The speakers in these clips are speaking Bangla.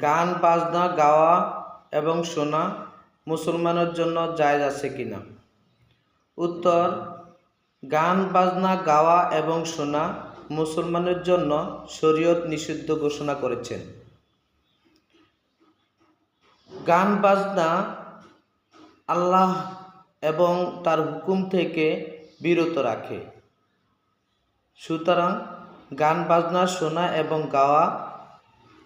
গান, বাজনা, গাওয়া এবং শোনা মুসলমানের জন্য জায়জ আছে কিনা? উত্তর, গান, বাজনা, গাওয়া এবং শোনা মুসলমানের জন্য শরীয়ত নিষিদ্ধ ঘোষণা করেছেন। গান, বাজনা আল্লাহ এবং তার হুকুম থেকে বিরত রাখে। সুতরাং গান, বাজনা, শোনা এবং গাওয়া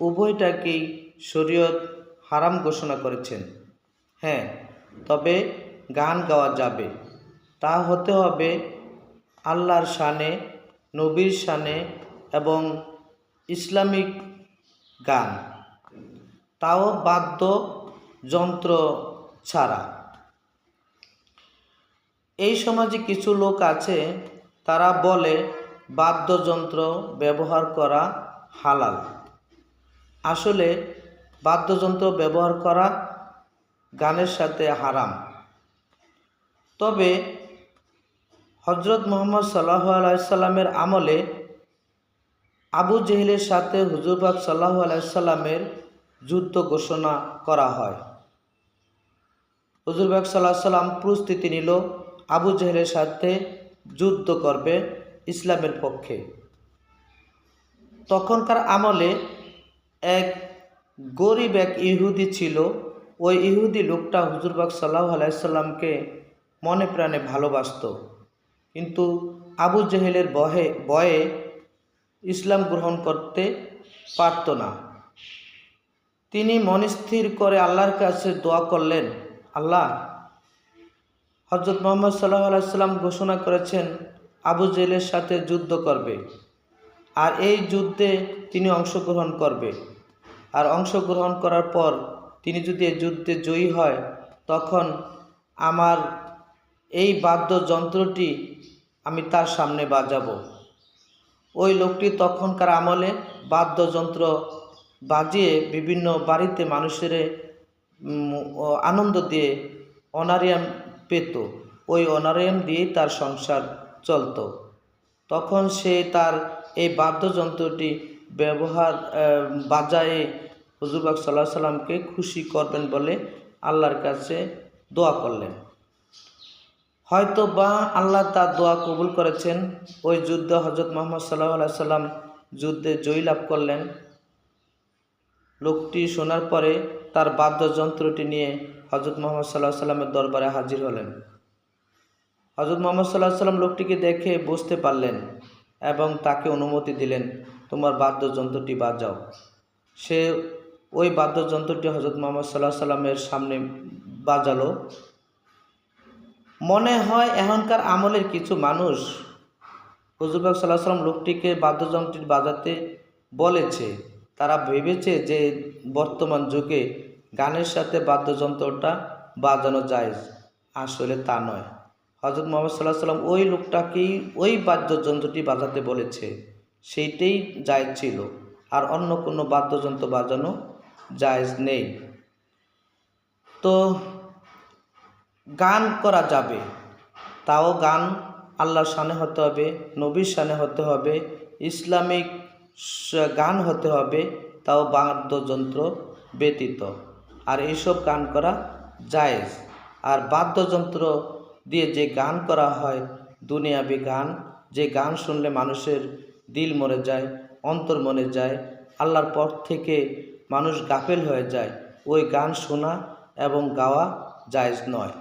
উভয়টাকেই শরীয়ত হারাম ঘোষণা করেছেন। হ্যাঁ তবে গান গাওয়া যাবে। তা হতে হবে আল্লাহর শানে, নবীর শানে এবং ইসলামিক গান। তাও বাদ্য যন্ত্র ছাড়া। এই সমাজে কিছু লোক আছে, তারা বলে বাদ্যযন্ত্র ব্যবহার করা হালাল। আসলে বাদ্যযন্ত্র ব্যবহার করা গানের সাথে হারাম। তবে হজরত মোহাম্মদ সাল্লাহ আলাইসাল্লামের আমলে আবু জেহেলের সাথে হুজুরবাগ সাল্লাহ আলাইসাল্লামের যুদ্ধ ঘোষণা করা হয়। হুজুরবাগ সাল্লাহ সাল্লাম প্রস্তুতি নিল আবু জেহেলের সাথে যুদ্ধ করবে ইসলামের পক্ষে। তখনকার আমলে এক গরিব এক ইহুদি ছিল। ওই ইহুদি লোকটা হুজুরবাগ সাল্লাহ আলাইসাল্লামকে মনে প্রাণে ভালোবাসত। কিন্তু আবু জেহেলের বহে, বয়ে ইসলাম গ্রহণ করতে পারত না। তিনি মনস্থির করে আল্লাহর কাছে দোয়া করলেন, আল্লাহ হজরত মোহাম্মদ সাল্লাহ আলাইসাল্লাম ঘোষণা করেছেন আবু জেলের সাথে যুদ্ধ করবে। আর এই যুদ্ধে তিনি অংশগ্রহণ করবে। আর অংশগ্রহণ করার পর তিনি যদি যুদ্ধে জয়ী হয়, তখন আমার এই বাদ্যযন্ত্রটি আমি তার সামনে বাজাবো। ওই লোকটি তখনকার আমলে বাদ্যযন্ত্র বাজিয়ে বিভিন্ন বাড়িতে মানুষের আনন্দ দিয়ে অনারিয়াম পেত। ওই অনারিয়াম দিয়েই তার সংসার চলত। তখন সে তার এই বাদ্যযন্ত্রটি ব্যবহার বাজায়ে হুজুরবাগ সাল্লাহ সাল্লামকে খুশি করবেন বলে আল্লাহর কাছে দোয়া করলেন। হয়তো বা আল্লাহ তার দোয়া কবুল করেছেন, ওই যুদ্ধে হজরত মোহাম্মদ সাল্লাহ সাল্লাম যুদ্ধে জয়ী লাভ করলেন। লোকটি শোনার পরে তার বাদ্যযন্ত্রটি নিয়ে হজরত মোহাম্মদ সাল্লাহ সাল্লামের দরবারে হাজির হলেন। হজরত মোহাম্মদ সাল্লাহ সাল্লাম লোকটিকে দেখে বুঝতে পারলেন এবং তাকে অনুমতি দিলেন, তোমার বাদ্যযন্ত্রটি বাজাও। সে ওই বাদ্যযন্ত্রটি হজরত মোহাম্মদ সাল্লাহ সাল্লামের সামনে বাজালো। মনে হয় এখনকার আমলের কিছু মানুষ হজুরবাগ সাল্লাহ সাল্লাম লোকটিকে বাদ্যযন্ত্রটি বাজাতে বলেছে। তারা ভেবেছে যে বর্তমান যুগে গানের সাথে বাদ্যযন্ত্রটা বাজানো যায়। আসলে তা নয়। হজরত মোহাম্মদ সাল্লাহ সাল্লাম ওই লোকটাকেই ওই বাদ্যযন্ত্রটি বাজাতে বলেছে। সেইটাই জায়জ ছিল। আর অন্য কোনো বাদ্যযন্ত্র বাজানো জায়জ নেই। তো গান করা যাবে। তাও গান আল্লাহর সানে হতে হবে, নবীর সানে হতে হবে, ইসলামিক গান হতে হবে, তাও বাদ্যযন্ত্র ব্যতীত। আর এইসব গান করা জায়েজ। আর বাদ্যযন্ত্র দিয়ে যে গান করা হয় দুনিয়াবি গান, যে গান শুনলে মানুষের দিল মরে যায়, অন্তর মনে যায়, আল্লাহর পর থেকে মানুষ গাফেল হয়ে যায়, ওই গান শোনা এবং গাওয়া জায়জ নয়।